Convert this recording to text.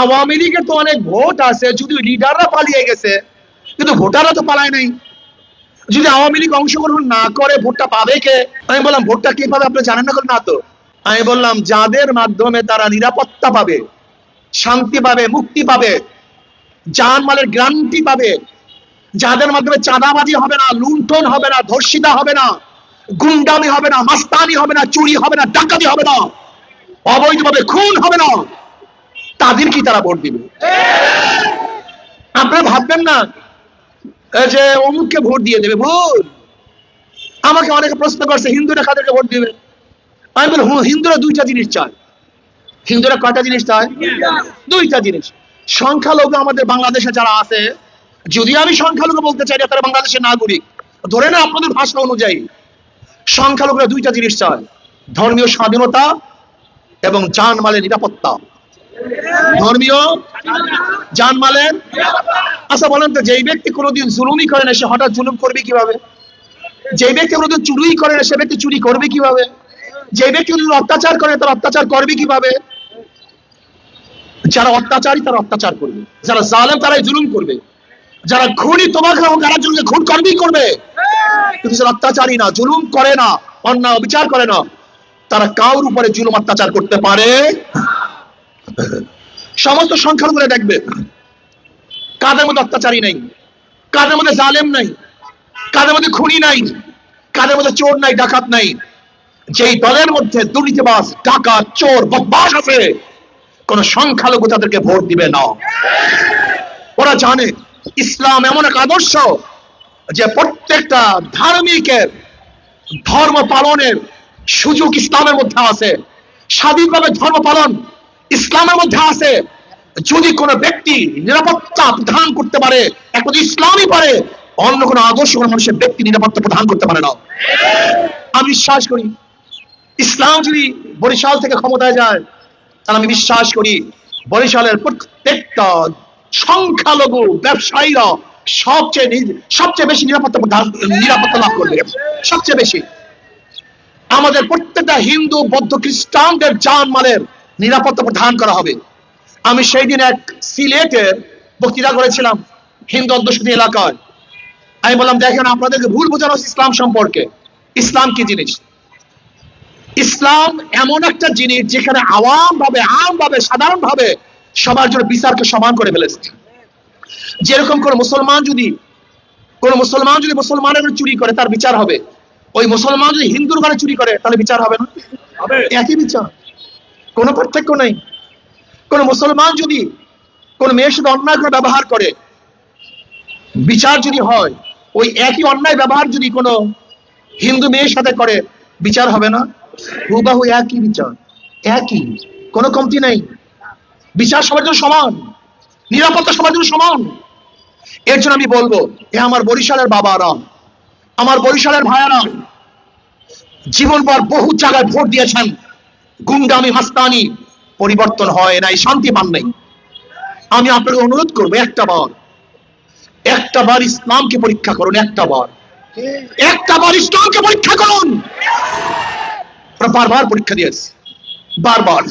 আওয়ামী লীগের তো অনেক ভোট আছে, যদি লিডাররা পালিয়ে গেছে, কিন্তু ভোটাররা তো পালায় নাই। যদি আওয়ামী লীগ অংশগ্রহণ না করে, ভোটটা পাবে কে? আমি বললাম, ভোটটা কে পাবে আপনি জানেন না না তো? আমি বললাম, যাদের মাধ্যমে তারা নিরাপত্তা পাবে, শান্তি পাবে, মুক্তি পাবে জানমালের গ্যারান্টি পাবে, যাদের মাধ্যমে চাঁদাবাজি হবে না, লুণ্ঠন হবে না, ধর্ষিতা হবে না, গুন্ডামি হবে না, মাস্তানি হবে না, চুরি হবে না, ডাকাতি হবে না, অবৈধভাবে খুন হবে না। তাদের কি তারা ভোট দিবে? আপনারা ভাববেন না যে অমুককে ভোট দিয়ে দেবে, ভুল। আমাকে অনেকে প্রশ্ন করছে, হিন্দুরা কাদেরকে ভোট দিবে? আমি বলি হিন্দুরা দুইটা জিনিস চায়। হিন্দুরা কয়টা জিনিস চায়? দুইটা জিনিস। সংখ্যালঘু আমাদের বাংলাদেশে যারা আছে, যদি আমি সংখ্যালঘু বলতে চাই, তারা বাংলাদেশের নাগরিক। ধরে না আপনাদের ভাষা অনুযায়ী, সংখ্যালঘুরা দুইটা জিনিস চায়। ধর্মীয় স্বাধীনতা এবং জানমালের নিরাপত্তা। ধর্মীয় জানমালের আচ্ছা বলেন তো, যেই ব্যক্তি কোনোদিন জুলুমই করে না, সে হঠাৎ জুলুম করবে কীভাবে? যে ব্যক্তি কোনোদিন চুরি করে না, সে ব্যক্তি চুরি করবে কীভাবে? যে ব্যক্তি কোনোদিন অত্যাচার করে, তার অত্যাচার করবে কীভাবে? যারা অত্যাচারী, তারা অত্যাচার করবে। যারা জালেম, তারাই জুলুম করবে। যারা খুনি তোমাকে হোক, তারা জুলুম খুন করবেই করবে। কিন্তু যারা অত্যাচারী না, জুলুম করে না, অন্যায় বিচার করে না, তারা কাউর উপরে জুলুম অত্যাচার করতে পারে? সমস্ত সংখ্যাগুলো দেখবে। কাদের মধ্যে অত্যাচারী নাই, কাদের মধ্যে জালেম নাই, কাদের মধ্যে খুনি নাই, কাদের মধ্যে চোর নাই, ডাকাত নাই। যেই দলের মধ্যে দুর্নীতিবাজ, ডাকাত, চোর বদমাস আছে, কোন সংখ্যালঘু তাদেরকে ভোট দিবে না। ওরা জানে, ইসলাম এমন এক আদর্শ যে প্রত্যেকটা ধার্মিকের ধর্ম পালনের সুযোগ ইসলামের মধ্যে আছে। স্বাধীনভাবে ধর্ম পালন ইসলামের মধ্যে আছে। যদি কোনো ব্যক্তি নিরাপত্তা প্রদান করতে পারে একমাত্র ইসলামই পারে, অন্য কোনো আদর্শ কোনো মানুষের ব্যক্তি নিরাপত্তা প্রদান করতে পারে না। আমি বিশ্বাস করি, ইসলাম যদি বরিশাল থেকে ক্ষমতায় যায়, তাহলে আমি বিশ্বাস করি, বরিশালের প্রত্যেকটা সংখ্যালঘু ব্যবসায়ীরা সবচেয়ে সবচেয়ে বেশি নিরাপত্তা প্রদান- নিরাপত্তা লাভ করবে। সবচেয়ে বেশি। আমাদের প্রত্যেকটা হিন্দু, বৌদ্ধ, খ্রিস্টানদের জানমালের নিরাপত্তা প্রদান করা হবে। আমি সেই দিন এক সিলেটের বক্তৃতা করেছিলাম হিন্দু অধ্যুষিত এলাকায়। আমি বললাম দেখেন আপনাদেরকে ভুল বোঝানো হচ্ছে ইসলাম সম্পর্কে। ইসলাম কি জিনিস? ইসলাম এমন একটা জিনিস যেখানে আওয়াম ভাবে আম ভাবে সাধারণ ভাবে সবার জন্য বিচারকে সমান করে ফেলেছে। যেরকম কোন মুসলমান যদি কোন মুসলমান যদি মুসলমানের ঘরে চুরি করে তার বিচার হবে। ওই মুসলমান যদি হিন্দুর ঘরে চুরি করে তাহলে বিচার হবে না? একই বিচার। কোনো পার্থক্য নেই। কোন মুসলমান যদি কোন মেয়ের সাথে অন্যায় করে ব্যবহার করে, বিচার যদি হয়, ওই একই অন্যায় ব্যবহার যদি কোনো হিন্দু মেয়ের সাথে করে, বিচার হবে না? হুবাহু একই বিচার, একই। কোনো কমতি নেই। বিচার সবার জন্য সমান, নিরাপত্তা সবার জন্য সমান। এর জন্য আমি বলব, এ আমার বরিশালের বাবারা, আমার বরিশালের ভাইয়ারা, জীবনভর বহু জায়গায় ভোট দিয়েছেন। গুন্ডামি মাস্তানি পরিবর্তন হয় নাই, শান্তি পান নাই। আমি আপনাকে অনুরোধ করব একটা বার একটা বার ইসলামকে পরীক্ষা করুন, একটা বার। একটা বার ইসলামকে পরীক্ষা করুন। বারবার পরীক্ষা দিয়েছি। বারবার।